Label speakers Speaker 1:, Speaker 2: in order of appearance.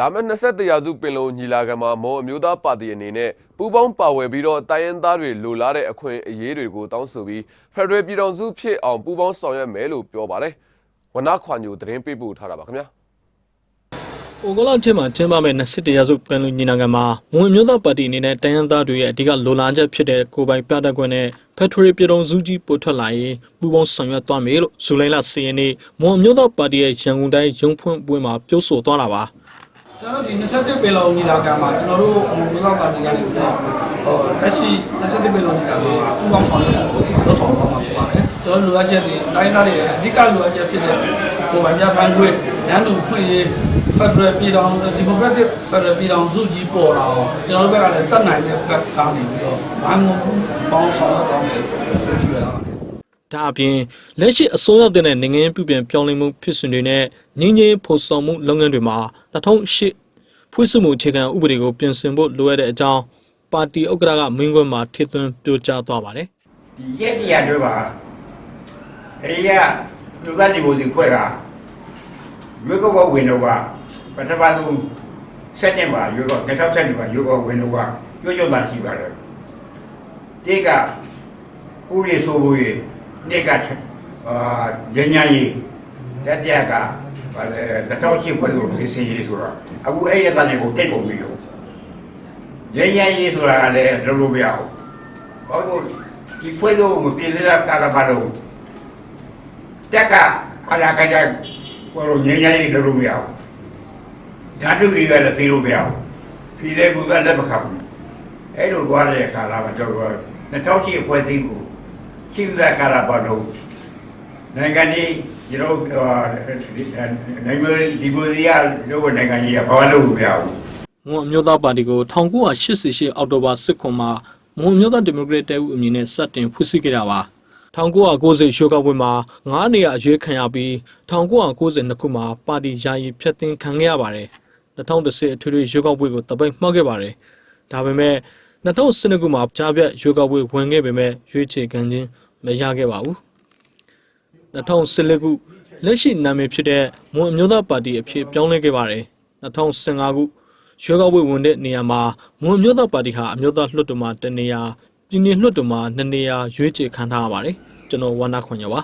Speaker 1: လာမယ့်21ရာစုပင်လုံညီလာခံမှာမော်အမျိုးသားပါတီအနေနဲ့ပူးပေါင်းပါဝင်ပြီးတော့တိုင်းရင်းသားတွေလိုလားတဲ့အခွင့်အရေးတွေကိုတောင်းဆိုပြီးဖက်ဒရယ်ပြည်ထောင်စုဖြစ်အောင်ပူးပေါင်းဆောင်ရွက်မယ်လို့ပြောပါတယ်။ဝနခွာညိုသတင်းပေးပို့ထားတာပါခင်ဗျာ။
Speaker 2: အိုဂလန်ထဲမှာကျင်းပမဲ့21ရာစုပန်လူညီနာခံမှာမွန်မျိုးသားပါတီအနေနဲ့တိုင်းရင်းသားတွေရဲ့အဓိကလိုလားချက်ဖြစ်တဲ့ကိုယ်ပိုင်ပြတတ်ခွင့်နဲ့ဖက်ထရီပြည်တော်စုကြီးပို့ထွက်လာရင်ပူးပေါင်းဆောင်ရွက်သွားမယ်လို့ဇူလိုင်လ10ရက်နေ့မွန်မျိုးသားပါတီရဲ့ရန်ကုန်တိုင်းရုံးဖွင့်ပွဲမှာပြောဆိုသွားတာပါ
Speaker 3: ကျွန်တော်ဒီ27ပေလောင်ညီလာခံမှာကျွန်တော်တို့အမှုလောက်ပါတီကနေပြီးတော့ဟိုလက်ရှိ27ပေလောင်ညီလာခံမှာပူးပေါင်းဆောင်ရွက်ဖို့လုပ်ဆောင်သွားမှာဖြစ်ပါတယ်ကျွန်တော်လိုအပ်ချက်တွေတိုင်းသားတွေအဓိကလိုအပ်ချက်ဖြစ်တဲ့ကိုယ်ပိုင်များဖန်ခွင့်ရန်သူခွင့်ရေး Federal ပြည်ထောင်စု Democratic Federal ပြည်ထောင်စုကြီးပေါ်လာအောင်ကျွန်တော်တို့ဘက်ကလည်းတတ်နိုင်တဲ့ဘက်ကနေပြီးတော့ဘာမှမပေါင်းဆောင်ရွက်သွားမယ်လို့ပြောရပါတယ်
Speaker 2: ဒါအပြင်လက်ရှိအစိုးရတဲ့နိုင်ငံရေးပြုပြင်ပြောင်းလဲမှုဖြစ်စဉ်တွေနဲ့ငင်းငင်းဖော်ဆောင်မှုလုပ်ငန်းတွေမှာ2008ဖွဲ့စည်းမှုအခြေခံဥပဒေကိုပြင်ဆင်ဖို့လိုအပ်တဲ့အကြောင်းပါတီဥက္ကဋ္ဌကမင်းကွန်းမှာထည့်သွင်းပြောကြားသွားပါတယ်
Speaker 4: ဒီရက်တရာတွေပါအဲဒီကလူသားဒီမိုစီခွဲကရွေးကောက်ပွဲဝင်တော့ကပထမဆုံးစက်တင်ဘာရွေးကောက်2007မှာရွေးကောက်ဝင်တော့ကကြွကြွတာရှိပါတယ်ဒီကဥရိဆိုဘူးရေ နေ့ကအာရညာကြီးတတိယကဘာလဲ2008ဖွဲ့လို့ဒီစီရေးဆိုတော့အခုအဲ့ရတဲ့နေကိုတိတ်ကုန်ပြီလို့ရညာကြီးဆိုတာကလည်းလုံးလို့မရဘူးဘာလို့ y puedo motivar a cada varón. De acá a la calle, por los niños y los rubiados. Ya tú vives el filo rubiado. File Google de Bacam. Es lo cual es cada mayor. Entonces fue cinco. Si da cada varón. Nengani, you know, Nengani, Dibudia, luego Nengani, a Pablo Rubiado.
Speaker 2: မွန်အမျိုး သားပါတီကို1988အောက်တိုဘာ10ခွန်မှာမွန်အမျိုးသားဒီမိုကရက်တစ်ဦးအမည်နဲ့စတင်ဖွဲ့စည်းခဲ့တာပါ1990ရွေးကောက်ပွဲမှာ9နေရာအရွေးခံရပြီး1992ခုမှာပါတီယာယီဖျက်သိမ်းခံခဲ့ရပါတယ်2010အထွေထွေရွေးကောက်ပွဲကိုတပိတ်မှောက်ခဲ့ပါတယ်ဒါပေမဲ့2012ခုမှာကြားပြတ်ရွေးကောက်ပွဲဝင်ခဲ့ပေမဲ့ရွေးချယ်ခံခြင်း မရခဲ့ပါဘူး2014ခုလက်ရှိနာမည်ဖြစ်တဲ့မွန်အမျိုးသားပါတီအဖြစ်ပြောင်းလဲခဲ့ပါတယ်2015ခုရွေးကောက်ပွဲဝင်တဲ့နေရာမှာမွန်မျိုးသားပါတီဟာအမျိုးသားလွှတ်တော်မှာတနေရာပြည်နယ်လွှတ်တော်မှာနှစ်နေရာရွေးချယ်ခံထားရပါတယ်ကျွန်တော်ဝါနာခွန်ရပါ